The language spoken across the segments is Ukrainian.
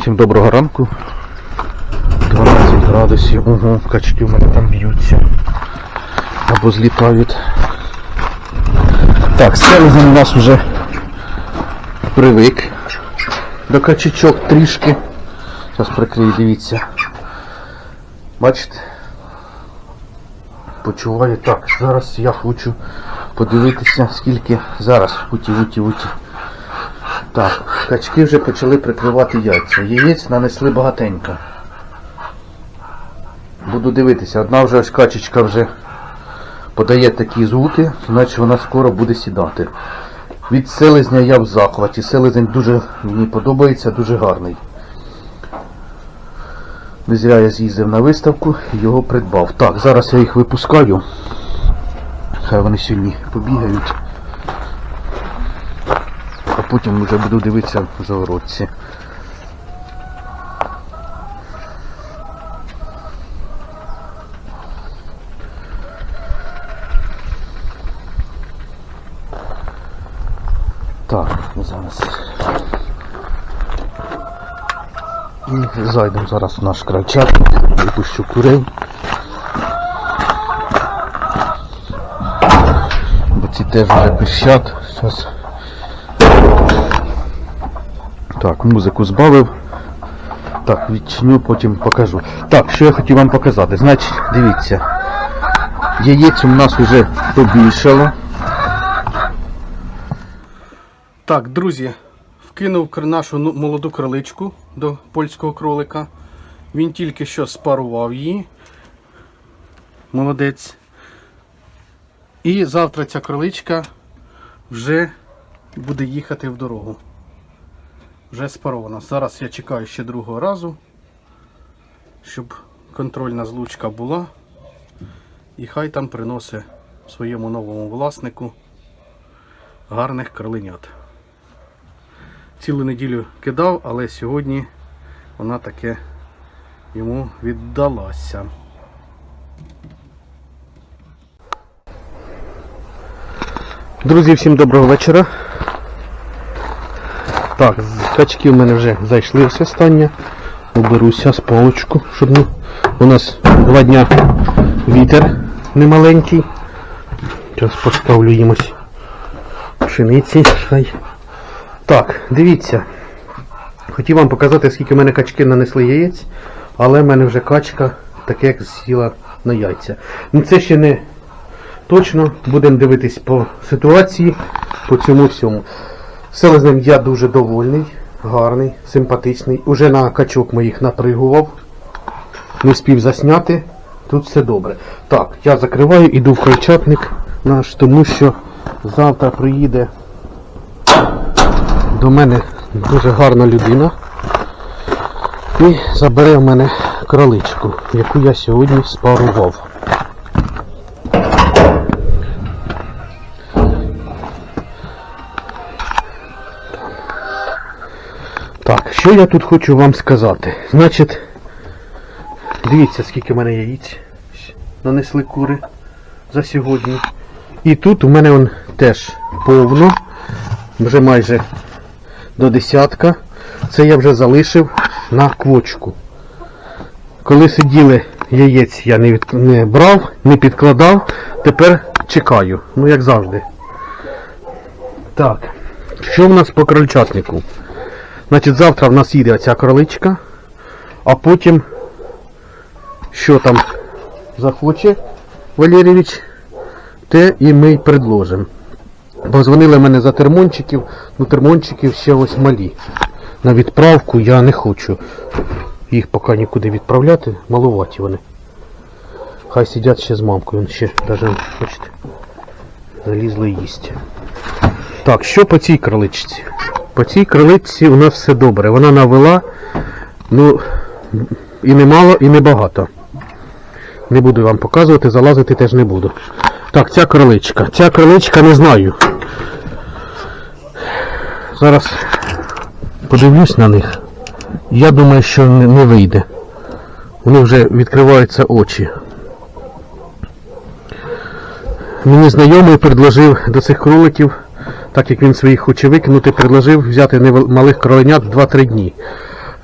Всім доброго ранку. 12 градусів. Ого, качки в мене там б'ються. Або злітають. Так, селезень у нас вже привик до качечок трішки. Зараз прикрию, дивіться. Бачите? Почуваю так. Зараз я хочу подивитися, скільки зараз уті, уті, уті. Так, качки вже почали прикривати яйця. Яєць нанесли багатенько. Буду дивитися, одна вже ось качечка вже подає такі звуки, значить вона скоро буде сідати. Від селезня я в захваті. Селезень дуже мені подобається, дуже гарний. Не зря я з'їздив на виставку і його придбав. Так, зараз я їх випускаю. Хай вони сьогодні побігають. Потім вже буду дивитися в загородці. Так, зараз. Зайдемо зараз в наш крайчак, випущу курей. Бо ці теж вже пищать. Зараз. Так, музику збавив. Так, відчиню, потім покажу. Так, що я хотів вам показати. Значить, дивіться. Яєць у нас вже побільшало. Так, друзі, вкинув нашу ну- молоду кроличку до польського кролика. Він тільки що спарував її. Молодець. І завтра ця кроличка вже буде їхати в дорогу. Вже спарована. Зараз я чекаю ще другого разу, щоб контрольна злучка була. І хай там приносить своєму новому власнику гарних кроленят. Цілу неділю кидав, але сьогодні вона таке йому віддалася. Друзі, всім доброго вечора. Так, качки в мене вже зайшли ось останнє. Уберуся з полочку, щоб ну, у нас два дня вітер немаленький. Зараз поставлю їм ось пшениці. Хай. Так, дивіться. Хотів вам показати, скільки в мене качки нанесли яєць, але в мене вже качка таке як сіла на яйця. Ну це ще не точно. Будемо дивитись по ситуації, по цьому всьому. Селезнем я дуже довольний, гарний, симпатичний. Уже на качок моїх напригував. Не спів засняти. Тут все добре. Так, я закриваю, іду в крольчатник наш, тому що завтра приїде до мене дуже гарна людина. І забере в мене кроличку, яку я сьогодні спарував. Що я тут хочу вам сказати? Значить, дивіться, скільки в мене яїць нанесли кури за сьогодні. І тут у мене он теж повно, вже майже до десятка. Це я вже залишив на квочку. Коли сиділи яєць, я не, від... не брав, не підкладав, тепер чекаю. Ну як завжди. Так, що в нас по крольчатнику? Значить, завтра в нас їде оця кроличка, а потім, що там захоче Валерійович, те і ми й предложимо. Позвонили мене за термончиків, ну термончиків ще ось малі. На відправку я не хочу. Їх поки нікуди відправляти, малуваті вони. Хай сидять ще з мамкою, він ще навіть, бачите, залізли їсть. Так, що по цій кроличці? По цій кроличці у нас все добре. Вона навела, ну, і не мало, і не багато. Не буду вам показувати, залазити теж не буду. Так, ця кроличка. Ця кроличка не знаю. Зараз подивлюсь на них. Я думаю, що не вийде. Вони вже відкриваються очі. Мені знайомий предложив до цих кроликів, так як він своїх хоче викинути, предложив взяти малих кроленят 2-3 дні.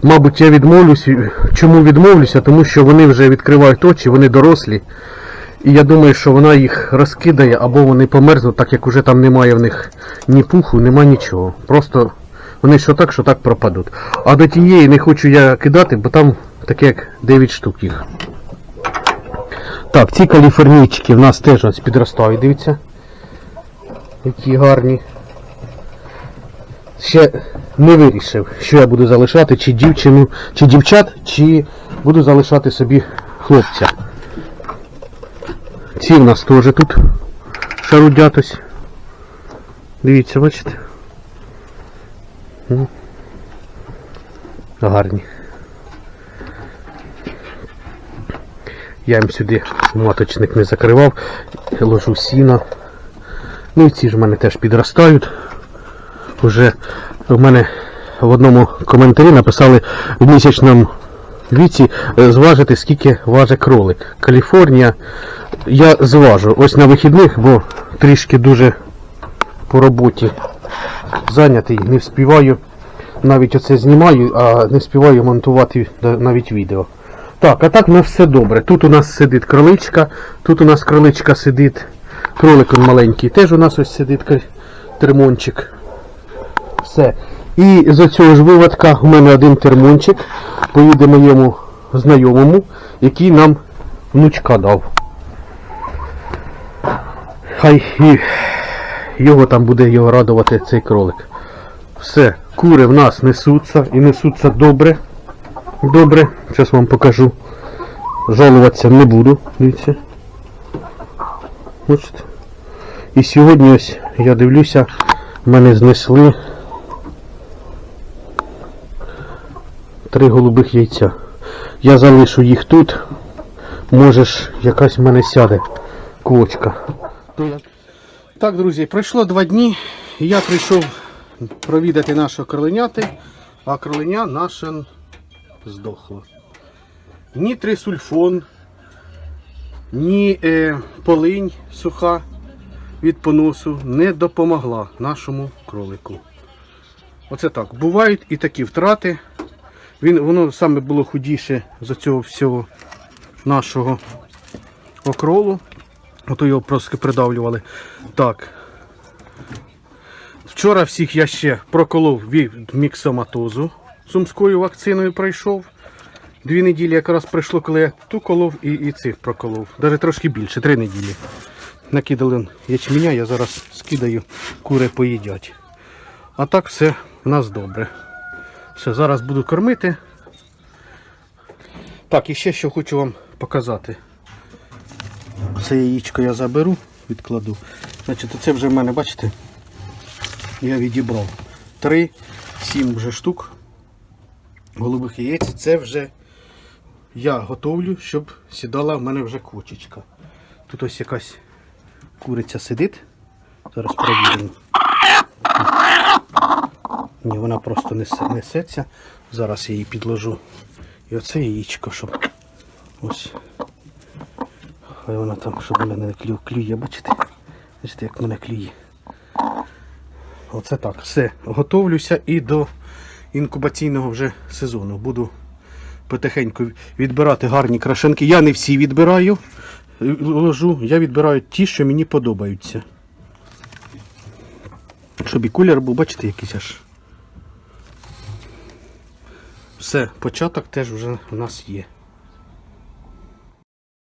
Мабуть, я відмовлюсь. Чому відмовлюся? Тому що вони вже відкривають очі, вони дорослі. І я думаю, що вона їх розкидає або вони померзнуть, так як уже там немає в них ні пуху, нема нічого. Просто вони що так, що так пропадуть. А до тієї не хочу я кидати, бо там таке як 9 штук їх. Так, ці каліфорнійчики в нас теж ось підростають, дивіться. Які гарні. Ще не вирішив, що я буду залишати, чи дівчину, чи дівчат, чи буду залишати собі хлопця. Ці в нас теж тут шарудять. Дивіться, бачите? М. Гарні. Я їм сюди маточник не закривав, ложу сіна. Ну і ці ж в мене теж підростають. Уже в мене в одному коментарі написали в місячному віці е, зважити, скільки важить кролик. Каліфорнія. Я зважу ось на вихідних, бо трішки дуже по роботі зайнятий, не вспіваю. Навіть оце знімаю, а не співаю монтувати навіть відео. Так, а так у нас все добре. Тут у нас сидить кроличка, тут у нас кроличка сидить, кролик маленький, теж у нас ось сидить термончик. Все. І з цього ж виводка у мене один термончик поїде моєму знайомому, який нам внучка дав. Хай і його там буде його радувати цей кролик. Все, кури в нас несуться і несуться добре. Добре, зараз вам покажу. Жалуватися не буду, дивіться. Бачите? І сьогодні ось я дивлюся, мене знесли три голубих яйця. Я залишу їх тут. Можеш, якась в мене сяде квочка. Так, друзі, пройшло два дні, і я прийшов провідати нашого кроленяти, а кроленя наше здохло. Ні трисульфон, ні е, полинь суха від поносу не допомогла нашому кролику. Оце так. Бувають і такі втрати. Він, воно саме було худіше з цього всього нашого окролу. Ото його просто придавлювали. Так. Вчора всіх я ще проколов від міксоматозу. Сумською вакциною пройшов. Дві неділі якраз пройшло, коли я ту колов і, і цих проколов. Навіть трошки більше, три неділі. Накидали ячменя, я зараз скидаю, кури поїдять. А так все в нас добре. Все, зараз буду кормити. Так, і ще що хочу вам показати. Це яєчко я заберу, відкладу. Значить, це вже в мене, бачите, я відібрав. Три, сім вже штук голубих яєць. Це вже я готовлю, щоб сідала в мене вже квочечка. Тут ось якась куриця сидить. Зараз перевіримо. Ні, вона просто несеться. Зараз я її підложу. І оце яєчко, щоб ось. Хай вона там, щоб мене не клю, клює, бачите? Бачите, як мене клює. Оце так. Все. Готовлюся і до інкубаційного вже сезону. Буду потихеньку відбирати гарні крашенки. Я не всі відбираю, ложу. Я відбираю ті, що мені подобаються. Щоб і кулер був, бачите, якийсь аж. Все, початок теж вже у нас є.